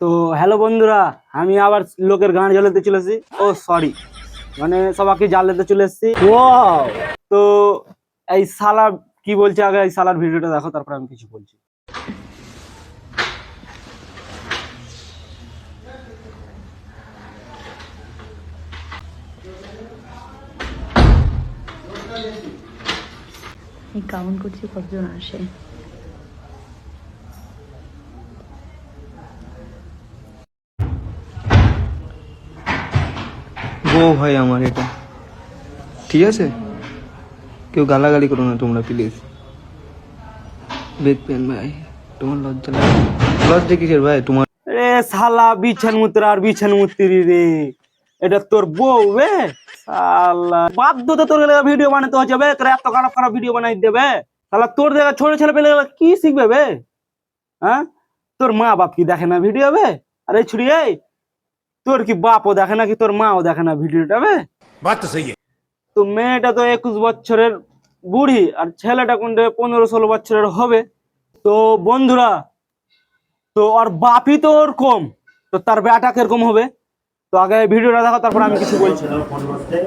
তো হ্যালো বন্ধুরা, আমি আবার লোকের গান জ্বালাতে চলেছি ও সরি মানে সবাইকে জ্বালাতে চলে এসেছি। তো এই সালা কি বলছে আগে? এই সালার ভিডিওটা দেখো, তারপর আমি কিছু বলছি। এই কাউন্ট করছি কতজন আসে? বউ ভাই আমার এটা। ঠিক আছে? কেউ গালাগালি করো না তোমরা প্লিজ বেদ পেন ভাই, তোমার লজ্জা লাগে। লজ্জা কিসের ভাই? তোমার রে সালা বিছান মুত্র আর বিছান মুত্রি রে। এটা তোর বউ, বে? সালা বাধ্যতা তোর ভিডিও বানাতে হচ্ছে, বে? তোর এত খারাপ খারাপ ভিডিও বানাই দেবে সালা তোর দেখা ছোট ছেলে পেলে কি শিখবে, বে? হ্যাঁ? তোর মা বাপ কি দেখে না ভিডিও বে? আরে ছুড়ি এই! তোর কি বাপও দেখে নাকি তোর মাও দেখে না ভিডিওটা বে? তো মেয়েটা তো একুশ বছরের বুড়ি আর ছেলেটা কোনটা পনেরো ষোলো বছরের হবে। তো বন্ধুরা তো আর বাপই তো ওরকম তো তার বেটা কীরকম হবে? তো আগে ভিডিওটা দেখো তারপর আমি কিছু বলছি। ফোন করতে।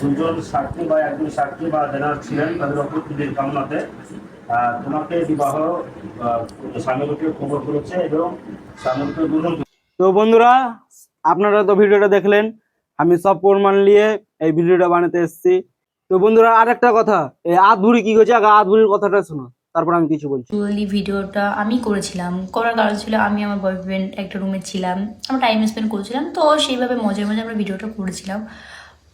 দুজন সাক্ষী বা একজন সাক্ষী বা যারা ছিলেন তাদের উপস্থিতির কামনাতে তোমাকে বিবাহ স্বামীকে খবর করেছে এবং স্বামীকে গ্রহণ তো বন্ধুরা, আপনারা তো ভিডিওটা দেখলেন, আমি সব প্রমাণ নিয়ে এই ভিডিওটা বানাতে এসেছি। তো বন্ধুরা আর একটা কথা, এই আধ বুড়ি কি হয়েছে আগে আধভুরির কথাটা শোনো, তারপর আমি কিছু বলছি। অ্যাকচুয়ালি ভিডিওটা আমি করেছিলাম। করার কারণ ছিল, আমি আমার বয়ফ্রেন্ড একটা রুমে ছিলাম। আমরা টাইম স্পেন্ড করছিলাম, তো সেইভাবে মজায় মজায় আমরা ভিডিওটা করেছিলাম।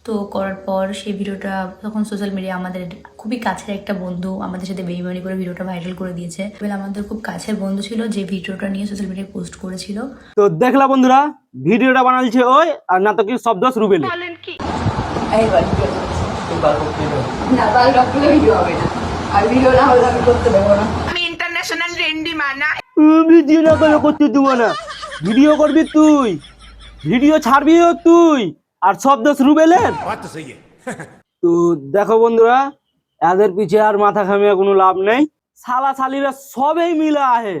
তো করার পর সেই ভিডিওটা তখন সোশ্যাল মিডিয়া আমাদের খুবই কাছের একটা বন্ধু আমাদের সাথে বেইমানি করে ভিডিওটা ভাইরাল করে দিয়েছে। এবার আমাদের খুব কাছের বন্ধু ছিল যে ভিডিওটা নিয়ে সোশ্যাল মিডিয়ায় পোস্ট করেছিল। তো দেখলা বন্ধুরা ভিডিওটা বানালছে ওই আর না তো কি শব্দ রুবেলে না তাহলে ডক্টরের ভিডিও হবে না। আর ভিডিও না হলে আমি করতে দেবো না। ভিডিও না করতে দেবো না। ভিডিও করবি তুই। ভিডিও ছাড়বিও তুই। আর সব দোষ রুবেলের? তো দেখো বন্ধুরা এদের পিছে আর মাথা খামিয়া কোনো লাভ নেই। সালা সালিরা সবেই মিলে আহে।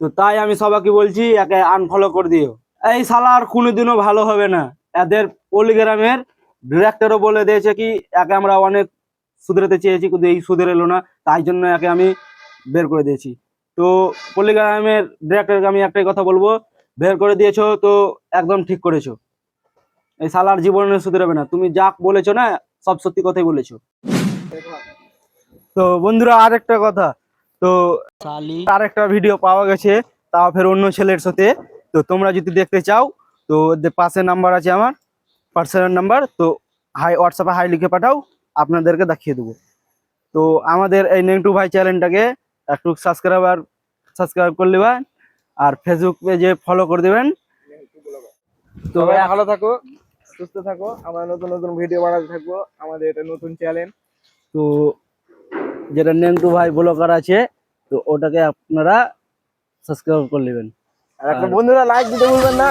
তো তাই আমি সবাইকে বলছি একে আনফলো করে দিও। এই সালা আর কোনোদিনও ভালো হবে না। এদের পলিগ্রামের ডিরেক্টরও বলে দিয়েছে কি একে আমরা অনেক সুধরেতে চেয়েছি কিন্তু এই সুধের এলো না। তাই জন্য একে আমি বের করে দিয়েছি। তো পল্লিগ্রামের ডিরেক্টরকে আমি একটাই কথা বলব বের করে দিয়েছ তো একদম ঠিক করেছ। এই সালার জীবনে সুধরাবে না। তুমি যা বলেছ না সব সত্যি কথাই বলেছ। তো বন্ধুরা আরেকটা কথা। তো আরেকটা ভিডিও পাওয়া গেছে তাও ফের অন্য ছেলের সাথে। তো তোমরা যদি দেখতে চাও তো পাশে নাম্বার আছে আমার পার্সোনাল নাম্বার তো হাই হোয়াটসঅ্যাপে হাই লিখে পাঠাও আপনাদেরকে দেখিয়ে দেবো। তো আমাদের এই নেংটু ভাই চ্যানেলটাকে একটু সাবস্ক্রাইব আর সাবস্ক্রাইব করে নেবেন আর ফেসবুক পেজে ফলো করে দিবেন। তো ভাই ভালো থাকো সুস্থ থাকো আমরা নতুন নতুন ভিডিও বানাতে থাকব আমাদের এটা নতুন চ্যানেল তো যেটা নেন্টু ভাই ব্লগার আছে তো ওটাকে আপনারা সাবস্ক্রাইব করে নেবেন। আর একটা বন্ধুরা লাইক দিতে ভুলবেন না।